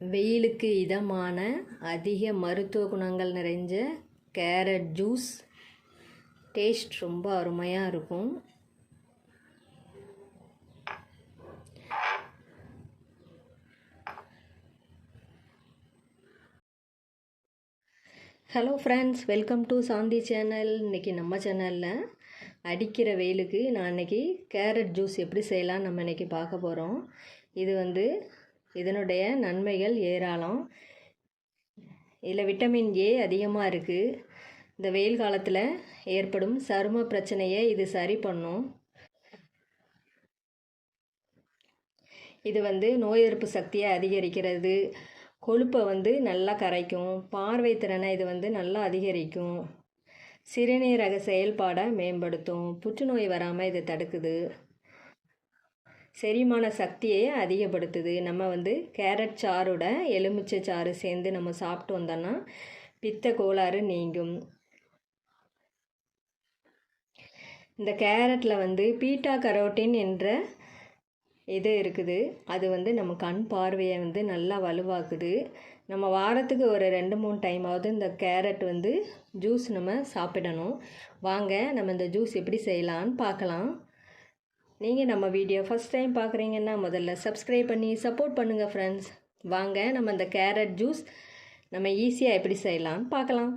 வெயிலுக்கு இதமான அதிக மருத்துவ குணங்கள் நிறைஞ்ச கேரட் ஜூஸ். டேஸ்ட் ரொம்ப அருமையாக இருக்கும். Hello friends welcome to Shanti channel இன்றைக்கி நம்ம சேனலில் அடிக்கிற வெயிலுக்கு நான் இன்றைக்கி கேரட் ஜூஸ் எப்படி செய்யலாம் நம்ம இன்றைக்கி பார்க்க போகிறோம் இது வந்து இதனுடைய நன்மைகள் ஏராளம். இதில் விட்டமின் ஏ அதிகமாக இருக்குது இந்த வெயில் காலத்தில் ஏற்படும் சரும பிரச்சனையை இது சரி பண்ணும். இது வந்து நோய் எதிர்ப்பு சக்தியை அதிகரிக்கிறது. கொழுப்பை வந்து நல்லா கரைக்கும். பார்வை திறனை இது வந்து நல்லா அதிகரிக்கும். சிறுநீரக செயல்பாடை மேம்படுத்தும். புற்றுநோய் வராமல் இது தடுக்குது. செரிமான சக்தியை அதிகப்படுத்துது. நம்ம வந்து கேரட் சாரோட எலுமிச்சை சாறு சேர்ந்து நம்ம சாப்பிட்டு வந்தோன்னா பித்த கோளாறு நீங்கும். இந்த கேரட்டில் வந்து பீட்டா கரோட்டின் என்ற இது இருக்குது. அது வந்து நம்ம கண் பார்வையை வந்து நல்லா வலுவாக்குது. நம்ம வாரத்துக்கு ஒரு ரெண்டு மூணு டைமாவது இந்த கேரட் வந்து ஜூஸ் நம்ம சாப்பிடணும். வாங்க நம்ம இந்த ஜூஸ் எப்படி செய்யலான்னு பார்க்கலாம். நீங்கள் நம்ம வீடியோ ஃபஸ்ட் டைம் பார்க்குறீங்கன்னா முதல்ல சப்ஸ்கிரைப் பண்ணி சப்போர்ட் பண்ணுங்கள் ஃப்ரெண்ட்ஸ் வாங்க நம்ம இந்த கேரட் ஜூஸ் நம்ம ஈஸியாக எப்படி செய்யலான்னு பார்க்கலாம்.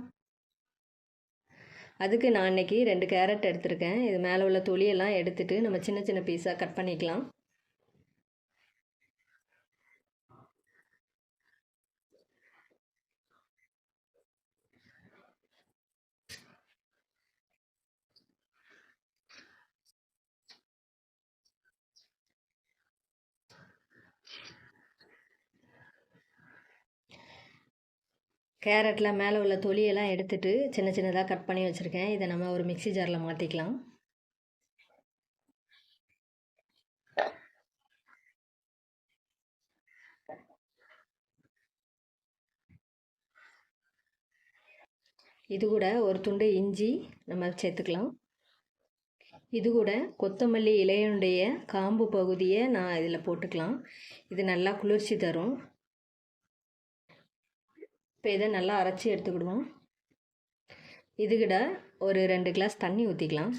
அதுக்கு நான் இன்றைக்கி ரெண்டு கேரட் எடுத்திருக்கேன். இது மேலே உள்ள தொலியெல்லாம் எடுத்துகிட்டு நம்ம சின்ன சின்ன பீஸாக கட் பண்ணிக்கலாம். கேரட்டில் மேலே உள்ள தொலியெல்லாம் எடுத்துட்டு சின்ன சின்னதாக கட் பண்ணி வச்சுருக்கேன். இதை நம்ம ஒரு மிக்சி ஜாரில் மாற்றிக்கலாம் இது கூட ஒரு துண்டு இஞ்சி நம்ம சேர்த்துக்கலாம். இது கூட கொத்தமல்லி இலையனுடைய காம்பு பகுதியை நான் இதில் போட்டுக்கலாம். இது நல்லா குளிர்ச்சி தரும். இப்போ இதை நல்லா அரைச்சி எடுத்துக்கிடுவோம். இதுகிட்ட ஒரு ரெண்டு கிளாஸ் தண்ணி ஊற்றிக்கலாம்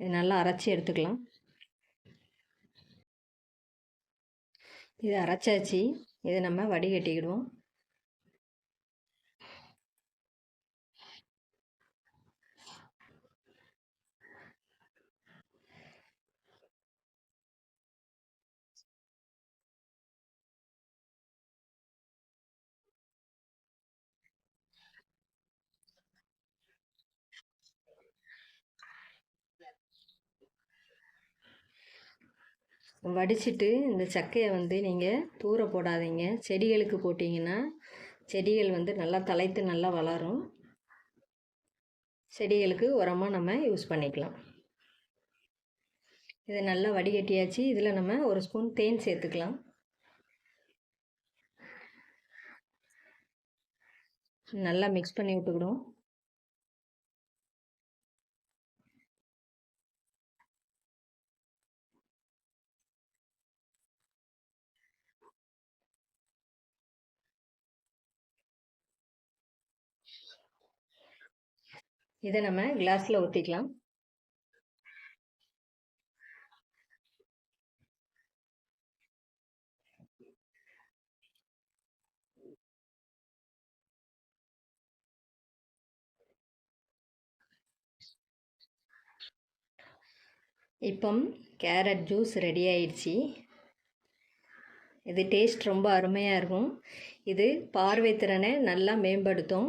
இது நல்லா அரைச்சி எடுத்துக்கலாம். இது அரைச்சாச்சு. இதை நம்ம வடிகட்டிக்கிடுவோம். வடிச்சிட்டு இந்த சக்கையை வந்து நீங்கள் தூர போடாதீங்க. செடிகளுக்கு போட்டிங்கன்னா செடிகள் வந்து நல்லா தலைத்து நல்லா வளரும். செடிகளுக்கு உரமாக நம்ம யூஸ் பண்ணிக்கலாம். இதை நல்லா வடிகட்டியாச்சு. இதில் நம்ம ஒரு ஸ்பூன் தேன் சேர்த்துக்கலாம். நல்லா மிக்ஸ் பண்ணி விட்டுக்கிடும் இதை நம்ம கிளாஸில் ஊற்றிக்கலாம் இப்போ கேரட் ஜூஸ் ரெடி ஆயிடுச்சு. இது டேஸ்ட் ரொம்ப அருமையாக இருக்கும். இது பார்வை திறனை நல்லா மேம்படுத்தும்.